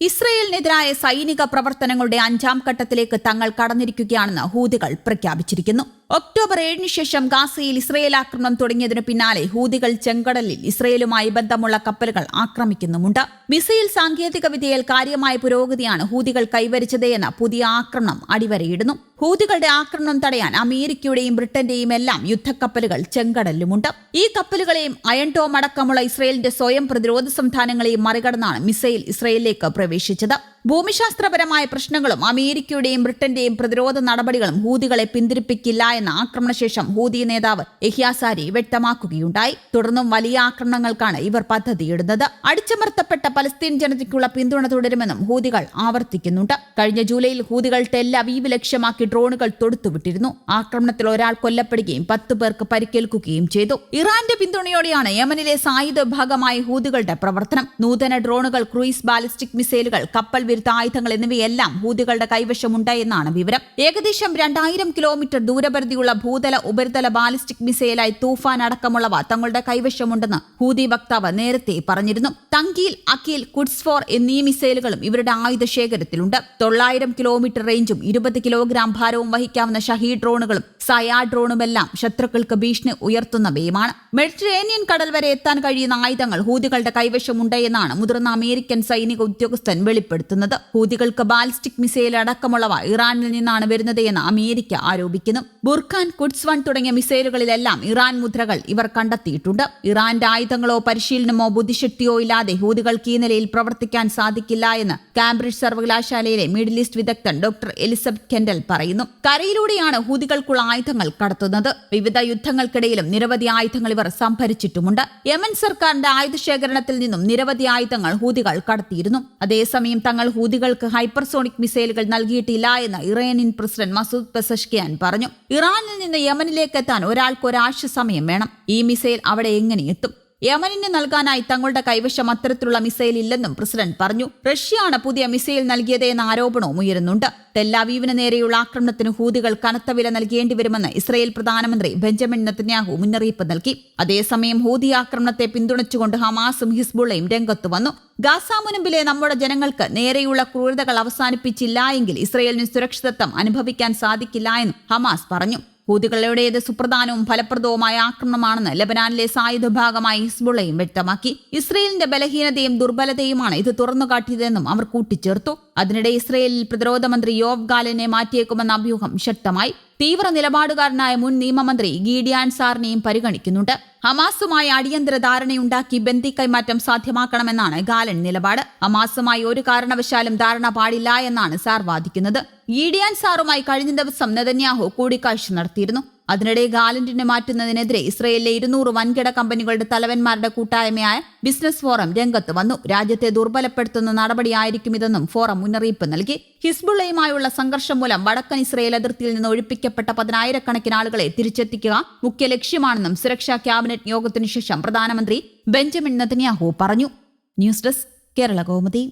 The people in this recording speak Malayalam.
ഇസ്രയേലിനെതിരായ സൈനിക പ്രവർത്തനങ്ങളുടെ അഞ്ചാം ഘട്ടത്തിലേക്ക് തങ്ങൾ കടന്നിരിക്കുകയാണെന്ന് ഹൂതികൾ പ്രഖ്യാപിച്ചിരിക്കുന്നു. ഒക്ടോബർ ഏഴിന് ശേഷം ഗാസയിൽ ഇസ്രയേൽ ആക്രമണം തുടങ്ങിയതിനു പിന്നാലെ ഹൂതികൾ ചെങ്കടലിൽ ഇസ്രയേലുമായി ബന്ധമുള്ള കപ്പലുകൾ ആക്രമിക്കുന്നുമുണ്ട്. മിസൈൽ സാങ്കേതിക വിദ്യയിൽ കാര്യമായ പുരോഗതിയാണ് ഹൂതികൾ കൈവരിച്ചത് എന്ന പുതിയ ആക്രമണം അടിവരയിടുന്നു. ഹൂതികളുടെ ആക്രമണം തടയാൻ അമേരിക്കയുടെയും ബ്രിട്ടന്റെയും എല്ലാം യുദ്ധക്കപ്പലുകൾ ചെങ്കടലിലുമുണ്ട്. ഈ കപ്പലുകളെയും അയൺടോം അടക്കമുള്ള ഇസ്രയേലിന്റെ സ്വയം പ്രതിരോധ സംവിധാനങ്ങളെയും മറികടന്നാണ് മിസൈൽ ഇസ്രയേലിലേക്ക് പ്രവേശിച്ചത്. ഭൂമിശാസ്ത്രപരമായ പ്രശ്നങ്ങളും അമേരിക്കയുടെയും ബ്രിട്ടന്റെയും പ്രതിരോധ നടപടികളും ഹൂതികളെ പിന്തിരിപ്പിക്കില്ല എന്ന ആക്രമണശേഷം ഹൂതി നേതാവ് എഹ്യാസാരി വ്യക്തമാക്കുകയുണ്ടായി. തുടർന്നും വലിയ ആക്രമണങ്ങൾക്കാണ് ഇവർ പദ്ധതിയിടുന്നത്. അടിച്ചമർത്തപ്പെട്ട പലസ്തീൻ ജനതയ്ക്കുള്ള പിന്തുണ തുടരുമെന്നും ഹൂതികൾ ആവർത്തിക്കുന്നുണ്ട്. കഴിഞ്ഞ ജൂലൈയിൽ ഹൂതികൾ ടെൽ അവീവ് ലക്ഷ്യമാക്കി ഡ്രോണുകൾ തൊടുത്തുവിട്ടിരുന്നു. ആക്രമണത്തിൽ ഒരാൾ കൊല്ലപ്പെടുകയും പത്ത് പേർക്ക് പരിക്കേൽക്കുകയും ചെയ്തു. ഇറാന്റെ പിന്തുണയോടെയാണ് യമനിലെ സായുധ വിഭാഗമായ ഹൂതികളുടെ പ്രവർത്തനം. നൂതന ഡ്രോണുകൾ ക്രൂയിസ് ബാലിസ്റ്റിക് മിസൈലുകൾ കപ്പൽ വിരുദ്ധ ആയുധങ്ങൾ എന്നിവയെല്ലാം ഹൂതികളുടെ കൈവശമുണ്ട് എന്നാണ് വിവരം. ഏകദേശം രണ്ടായിരം കിലോമീറ്റർ ദൂരപരിധിയുള്ള ഭൂതല ഉപരിതല ബാലിസ്റ്റിക് മിസൈലായി തൂഫാൻ അടക്കമുള്ളവ തങ്ങളുടെ കൈവശമുണ്ടെന്ന് ഹൂതി വക്താവ് നേരത്തെ പറഞ്ഞിരുന്നു. തങ്കീൽ അഖിൽ കുഡ്സ്ഫോർ എന്നീ മിസൈലുകളും ഇവരുടെ ആയുധ ശേഖരത്തിലുണ്ട്. തൊള്ളായിരം കിലോമീറ്റർ റേഞ്ചും ഇരുപത് കിലോഗ്രാം ഭാരവും വഹിക്കാവുന്ന ഷഹീ ഡ്രോണുകളും സയാ ഡ്രോണുമെല്ലാം ശത്രുക്കൾക്ക് ഭീഷണി ഉയർത്തുന്നവയുമാണ്. മെഡിറ്ററേനിയൻ കടൽ വരെ എത്താൻ കഴിയുന്ന ആയുധങ്ങൾ ഹൂതികളുടെ കൈവശമുണ്ട് എന്നാണ് മുതിർന്ന അമേരിക്കൻ സൈനിക ഉദ്യോഗസ്ഥൻ വെളിപ്പെടുത്തുന്നത്. ഹൂതികൾക്ക് ബാലിസ്റ്റിക് മിസൈൽ അടക്കമുള്ളവ ഇറാനിൽ നിന്നാണ് വരുന്നത് എന്ന് അമേരിക്ക ആരോപിക്കുന്നു. ബുർഖാൻ കുഡ്സ് വൺ തുടങ്ങിയ മിസൈലുകളിലെല്ലാം ഇറാൻ മുദ്രകൾ ഇവർ കണ്ടെത്തിയിട്ടുണ്ട്. ഇറാന്റെ ആയുധങ്ങളോ പരിശീലനമോ ബുദ്ധിശക്തിയോ ഇല്ലാതെ ഹൂതികൾക്ക് ഈ നിലയിൽ പ്രവർത്തിക്കാൻ സാധിക്കില്ല എന്ന് കാംബ്രിഡ്ജ് സർവകലാശാലയിലെ മിഡിൽ ഈസ്റ്റ് വിദഗ്ധൻ ഡോക്ടർ എലിസബത്ത് കെൻഡൽ പറയുന്നു. കരയിലൂടെയാണ് ഹൂതികൾക്കുള്ള ആയുധങ്ങൾ കടത്തുന്നത്. വിവിധ യുദ്ധങ്ങൾക്കിടയിലും നിരവധി ആയുധങ്ങൾ ഇവർ സംഭരിച്ചിട്ടുമുണ്ട്. യമൻ സർക്കാരിന്റെ ആയുധ ശേഖരണത്തിൽ നിന്നും നിരവധി ആയുധങ്ങൾ ഹൂതികൾ കടത്തിയിരുന്നു. അതേസമയം തങ്ങൾ ഹൂതികൾക്ക് ഹൈപ്പർസോണിക് മിസൈലുകൾ നൽകിയിട്ടില്ല എന്ന് ഇറാനിയൻ പ്രസിഡന്റ് മസൂദ് പെസഷ്കിയാൻ പറഞ്ഞു. ഇറാനിൽ നിന്ന് യമനിലേക്ക് എത്താൻ ഒരാൾക്ക് ഒരാഴ്ച സമയം വേണം. ഈ മിസൈൽ അവിടെ എങ്ങനെ എത്തും? യമനിന് നൽകാനായി തങ്ങളുടെ കൈവശം അത്തരത്തിലുള്ള മിസൈൽ ഇല്ലെന്നും പ്രസിഡന്റ് പറഞ്ഞു. റഷ്യയാണ് പുതിയ മിസൈൽ നൽകിയത് എന്ന ആരോപണവും ഉയരുന്നുണ്ട്. തെല്ലാവീവിന് നേരെയുള്ള ആക്രമണത്തിന് ഹൂതികൾ കനത്ത വില നൽകേണ്ടി വരുമെന്ന് ഇസ്രയേൽ പ്രധാനമന്ത്രി ബെഞ്ചമിൻ നെത്തന്യാഹു മുന്നറിയിപ്പ് നൽകി. അതേസമയം ഹൂതി ആക്രമണത്തെ പിന്തുണച്ചുകൊണ്ട് ഹമാസും ഹിസ്ബുള്ളയും രംഗത്തു വന്നു. ഗാസ നമ്മുടെ ജനങ്ങൾക്ക് നേരെയുള്ള ക്രൂരതകൾ അവസാനിപ്പിച്ചില്ല എങ്കിൽ ഇസ്രയേലിന് സുരക്ഷിതത്വം അനുഭവിക്കാൻ സാധിക്കില്ല എന്നും ഹമാസ് പറഞ്ഞു. ഹൂതികളുടേത് സുപ്രധാനവും ഫലപ്രദവുമായ ആക്രമണമാണെന്ന് ലബനാനിലെ സായുധ ഭാഗമായി ഹിസ്ബുള്ളയും വ്യക്തമാക്കി. ഇസ്രയേലിന്റെ ബലഹീനതയും ദുർബലതയുമാണ് ഇത് തുറന്നുകാട്ടിയതെന്നും അവർ കൂട്ടിച്ചേർത്തു. അതിനിടെ ഇസ്രയേലിൽ പ്രതിരോധ മന്ത്രി യോവ് ഗാലിനെ മാറ്റിയേക്കുമെന്ന അഭ്യൂഹം ശക്തമായി. തീവ്ര നിലപാടുകാരനായ മുൻ നിയമമന്ത്രി ഗീഡിയാൻ സാറിനെയും പരിഗണിക്കുന്നുണ്ട്. ഹമാസുമായി അടിയന്തര ധാരണയുണ്ടാക്കി ബന്ദി കൈമാറ്റം സാധ്യമാക്കണമെന്നാണ് ഗാലൻ നിലപാട്. ഹമാസുമായി ഒരു കാരണവശാലും ധാരണ പാടില്ല എന്നാണ് സാർ വാദിക്കുന്നത്. ഗീഡിയാൻ സാറുമായി കഴിഞ്ഞ ദിവസം നെതന്യാഹു കൂടിക്കാഴ്ച നടത്തിയിരുന്നു. അതിനിടെ ഗാലന്റിനെ മാറ്റുന്നതിനെതിരെ ഇസ്രയേലിലെ ഇരുന്നൂറ് വൻകിട കമ്പനികളുടെ തലവന്മാരുടെ കൂട്ടായ്മയായ ബിസിനസ് ഫോറം രംഗത്ത് വന്നു. രാജ്യത്തെ ദുർബലപ്പെടുത്തുന്ന നടപടിയായിരിക്കും ഇതെന്നും ഫോറം മുന്നറിയിപ്പ് നൽകി. ഹിസ്ബുള്ളയുമായുള്ള സംഘർഷം മൂലം വടക്കൻ ഇസ്രയേൽ അതിർത്തിയിൽ നിന്ന് ഒഴിപ്പിക്കപ്പെട്ട പതിനായിരക്കണക്കിന് ആളുകളെ തിരിച്ചെത്തിക്കുക മുഖ്യ ലക്ഷ്യമാണെന്നും സുരക്ഷാ ക്യാബിനറ്റ് യോഗത്തിനു ശേഷം പ്രധാനമന്ത്രി ബെഞ്ചമിൻ നെതന്യാഹു പറഞ്ഞു. News desk Kerala Kaumudi.